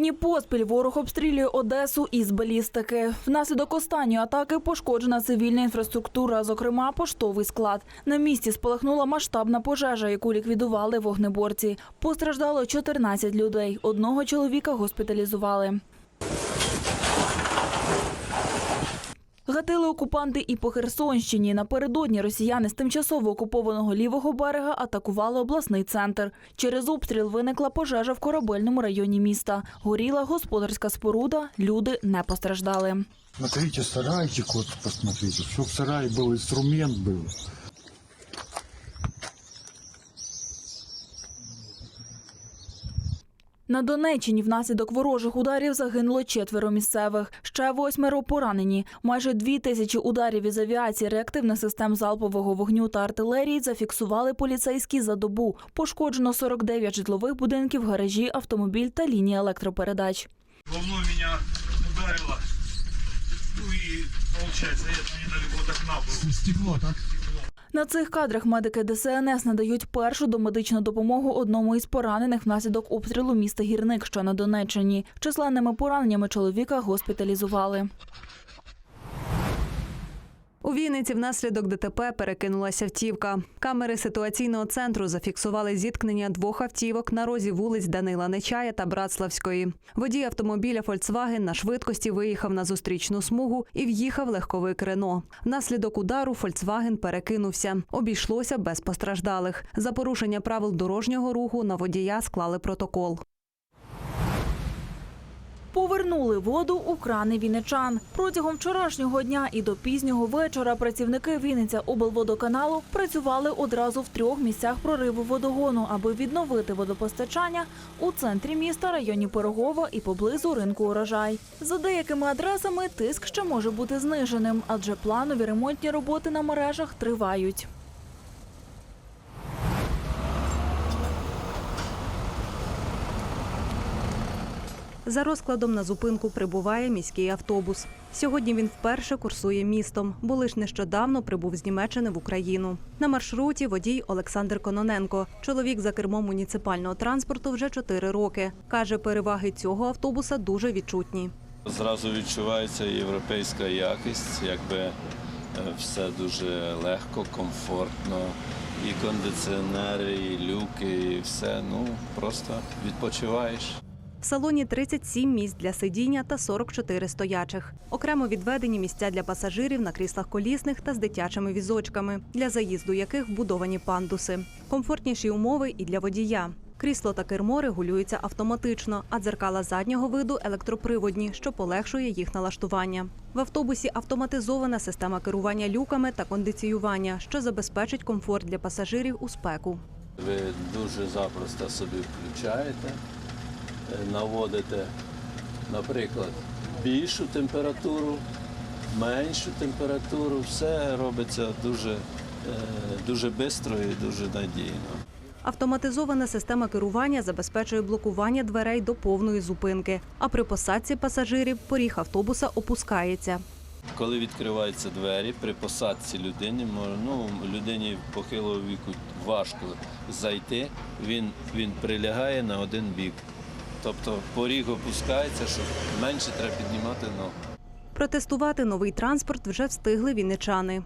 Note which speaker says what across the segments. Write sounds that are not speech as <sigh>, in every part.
Speaker 1: дні поспіль ворог обстрілює Одесу із балістики. Внаслідок останньої атаки пошкоджена цивільна інфраструктура, зокрема поштовий склад. На місці спалахнула масштабна пожежа, яку ліквідували вогнеборці. Постраждало 14 людей. Одного чоловіка госпіталізували. Гатили окупанти і по Херсонщині. Напередодні росіяни з тимчасово окупованого лівого берега атакували обласний центр. Через обстріл виникла пожежа в корабельному районі міста. Горіла господарська споруда, люди не постраждали.
Speaker 2: Смотрите, сарайчик вот посмотрите, чтобы в сарае был инструмент был.
Speaker 1: На Донеччині внаслідок ворожих ударів загинуло четверо місцевих. Ще восьмеро поранені. Майже дві тисячі ударів із авіації, реактивних систем залпового вогню та артилерії зафіксували поліцейські за добу. Пошкоджено 49 житлових будинків, гаражі, автомобіль та лінії електропередач.
Speaker 3: Волной меня ударило. Ну и получается, я недалеко от окна был.
Speaker 2: Стекло, так?
Speaker 1: На цих кадрах медики ДСНС надають першу домедичну допомогу одному із поранених внаслідок обстрілу міста Гірник, що на Донеччині. Численними пораненнями чоловіка госпіталізували.
Speaker 4: У Вінниці внаслідок ДТП перекинулася автівка. Камери ситуаційного центру зафіксували зіткнення двох автівок на розі вулиць Данила Нечая та Братславської. Водій автомобіля Volkswagen на швидкості виїхав на зустрічну смугу і в'їхав легковик Рено. Внаслідок удару Volkswagen перекинувся. Обійшлося без постраждалих. За порушення правил дорожнього руху на водія склали протокол.
Speaker 1: Повернули воду у крани вінничан. Протягом вчорашнього дня і до пізнього вечора працівники Вінниця облводоканалу працювали одразу в трьох місцях прориву водогону, аби відновити водопостачання у центрі міста, районі Пирогова і поблизу ринку урожай. За деякими адресами тиск ще може бути зниженим, адже планові ремонтні роботи на мережах тривають.
Speaker 4: За розкладом на зупинку прибуває міський автобус. Сьогодні він вперше курсує містом, бо лиш нещодавно прибув з Німеччини в Україну. На маршруті водій Олександр Кононенко. Чоловік за кермом муніципального транспорту вже чотири роки. Каже, переваги цього автобуса дуже відчутні.
Speaker 5: Зразу відчувається європейська якість, якби е, все дуже легко, комфортно. І кондиціонери, і люки, і все. Ну просто відпочиваєш.
Speaker 4: В салоні 37 місць для сидіння та 44 стоячих. Окремо відведені місця для пасажирів на кріслах колісних та з дитячими візочками, для заїзду яких вбудовані пандуси. Комфортніші умови і для водія. Крісло та кермо регулюються автоматично, а дзеркала заднього виду електроприводні, що полегшує їх налаштування. В автобусі автоматизована система керування люками та кондиціювання, що забезпечить комфорт для пасажирів у спеку.
Speaker 5: Ви дуже запросто собі включаєте, наводите, наприклад, більшу температуру, меншу температуру. Все робиться дуже, е, дуже швидко і дуже надійно.
Speaker 4: Автоматизована система керування забезпечує блокування дверей до повної зупинки. А при посадці пасажирів поріг автобуса опускається.
Speaker 5: Коли відкриваються двері при посадці людини, ну, людині похилого віку важко зайти, він, він прилягає на один бік. Тобто поріг опускається, щоб менше треба піднімати ногу.
Speaker 4: Протестувати новий транспорт вже встигли вінничани.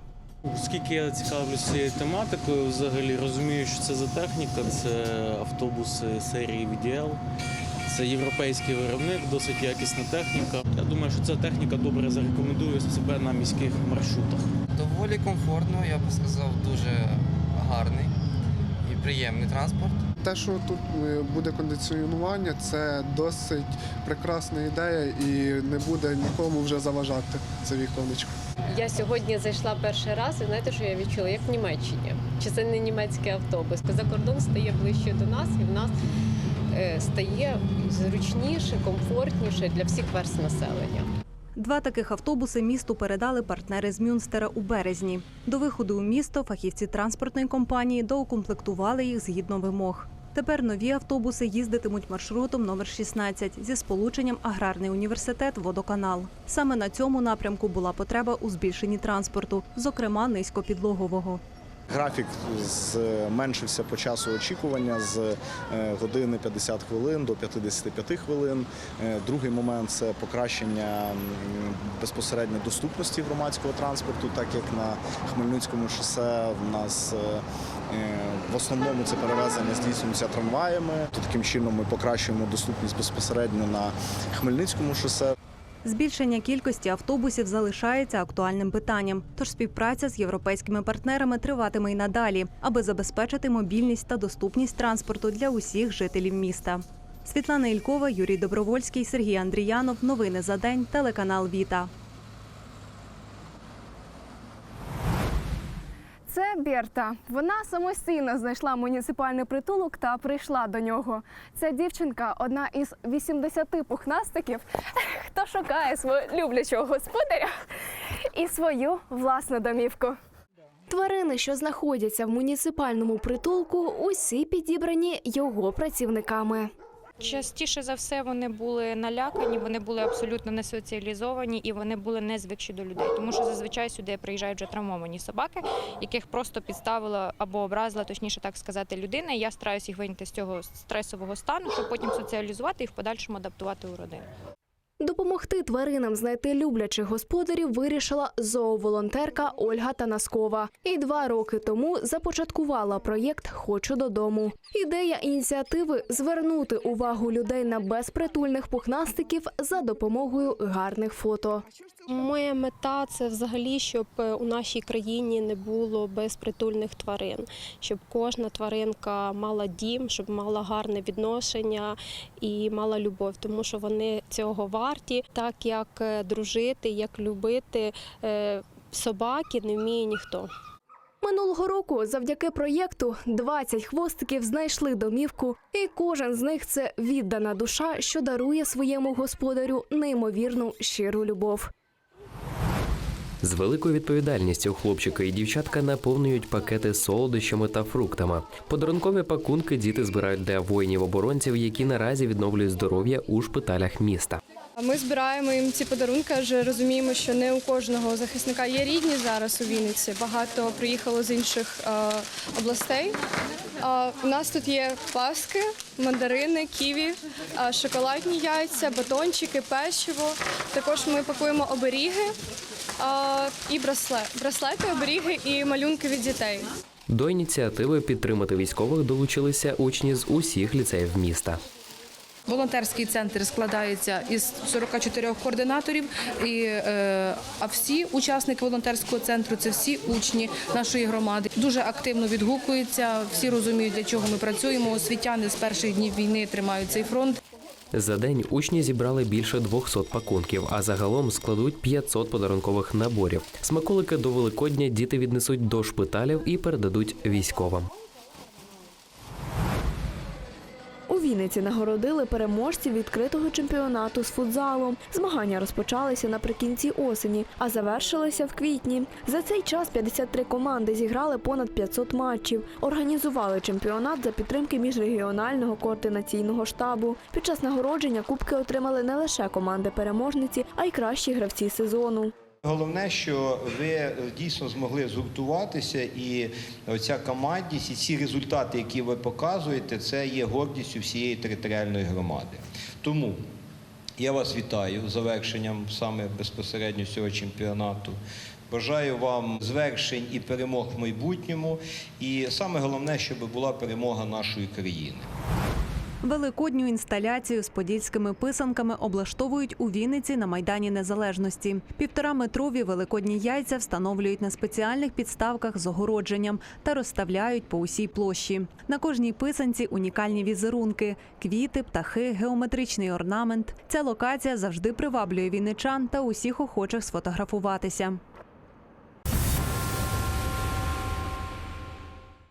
Speaker 6: Оскільки я цікавлюся цією тематикою, взагалі розумію, що це за техніка, це автобуси серії VDL. Це європейський виробник, досить якісна техніка. Я думаю, що ця техніка добре зарекомендує себе на міських маршрутах.
Speaker 7: Доволі комфортно, я би сказав, дуже гарний і приємний транспорт.
Speaker 8: Те, що тут е, буде кондиціонування, це досить прекрасна ідея і не буде нікому вже заважати це віконечко.
Speaker 9: Я сьогодні зайшла перший раз, і знаєте, що я відчула, як в Німеччині. Чи це не німецький автобус? За кордон стає ближче до нас, і в нас е, стає зручніше, комфортніше для всіх верст населення.
Speaker 4: Два таких автобуси місту передали партнери з Мюнстера у березні. До виходу у місто фахівці транспортної компанії доукомплектували їх згідно вимог. Тепер нові автобуси їздитимуть маршрутом номер 16 зі сполученням Аграрний університет Водоканал. Саме на цьому напрямку була потреба у збільшенні транспорту, зокрема низькопідлогового.
Speaker 10: Графік зменшився по часу очікування з е, години 50 хвилин до 55 хвилин. Е, Другий момент це покращення безпосередньо доступності громадського транспорту, так як на Хмельницькому шосе в нас е, в основному це перевезення здійснюється трамваями. Таким чином ми покращуємо доступність безпосередньо на Хмельницькому шосе.
Speaker 4: Збільшення кількості автобусів залишається актуальним питанням, тож співпраця з європейськими партнерами триватиме й надалі, аби забезпечити мобільність та доступність транспорту для усіх жителів міста. Світлана Ількова, Юрій Добровольський, Сергій Андріянов. Новини за день. Телеканал Віта.
Speaker 11: Це Берта. Вона самостійно знайшла муніципальний притулок та прийшла до нього. Ця дівчинка одна із 80 пухнастиків, <laughs> хто шукає свого люблячого господаря і свою власну домівку. Тварини, що знаходяться в муніципальному притулку, усі підібрані його працівниками.
Speaker 12: Частіше за все вони були налякані, вони були абсолютно не соціалізовані і вони були не звикші до людей. Тому що зазвичай сюди приїжджають вже травмовані собаки, яких просто підставила або образила, точніше так сказати, людина. І я стараюся їх вийняти з цього стресового стану, щоб потім соціалізувати і в подальшому адаптувати у родину.
Speaker 11: Допомогти тваринам знайти люблячих господарів вирішила зооволонтерка Ольга Танаскова. І два роки тому започаткувала проєкт Хочу додому. Ідея ініціативи звернути увагу людей на безпритульних пухнастиків за допомогою гарних фото.
Speaker 13: Моя мета це взагалі, щоб е, у нашій країні не було безпритульних тварин, щоб кожна тваринка мала дім, щоб мала гарне відношення і мала любов, тому що вони цього варті, так як е, дружити, як любити е, собаки не вміє ніхто.
Speaker 11: Минулого року, завдяки проєкту, 20 хвостиків знайшли домівку, і кожен з них це віддана душа, що дарує своєму господарю неймовірну щиру любов.
Speaker 14: З великою відповідальністю хлопчики і дівчатка наповнюють пакети з солодощами та фруктами. Подарункові пакунки діти збирають для воїнів-оборонців, які наразі відновлюють здоров'я у шпиталях міста.
Speaker 13: Ми збираємо їм ці подарунки, адже розуміємо, що не у кожного захисника є рідні зараз у Вінниці. Багато приїхало з інших е, областей. У нас тут є паски, мандарини, ківі, шоколадні яйця, батончики, печиво. Також ми пакуємо оберіги і браслет, браслети, оберіги і малюнки від дітей.
Speaker 14: До ініціативи підтримати військових долучилися учні з усіх ліцеїв міста.
Speaker 15: Волонтерський центр складається із 44 координаторів, і, е, а всі учасники волонтерського центру це всі учні нашої громади. Дуже активно відгукуються, всі розуміють, для чого ми працюємо. Освітяни з перших днів війни тримають цей фронт.
Speaker 14: За день учні зібрали більше 200 пакунків, а загалом складуть 500 подарункових наборів. Смаколики до Великодня діти віднесуть до шпиталів і передадуть військовим.
Speaker 11: Вінниці нагородили переможців відкритого чемпіонату з футзалу. Змагання розпочалися наприкінці осені, а завершилися в квітні. За цей час 53 команди зіграли понад 500 матчів. Організували чемпіонат за підтримки міжрегіонального координаційного штабу. Під час нагородження кубки отримали не лише команди-переможниці, а й кращі гравці сезону.
Speaker 16: Головне, що ви е, дійсно змогли згуртуватися, і оця командність, і ці результати, які ви показуєте, це є гордістю всієї територіальної громади. Тому я вас вітаю з завершенням саме безпосередньо цього чемпіонату. Бажаю вам звершень і перемог в майбутньому. І саме головне, щоб була перемога нашої країни.
Speaker 4: Великодню інсталяцію з подільськими писанками облаштовують у Вінниці на Майдані Незалежності. Півтораметрові великодні яйця встановлюють на спеціальних підставках з огородженням та розставляють по усій площі. На кожній писанці унікальні візерунки, квіти, птахи, геометричний орнамент. Ця локація завжди приваблює вінничан та усіх охочих сфотографуватися.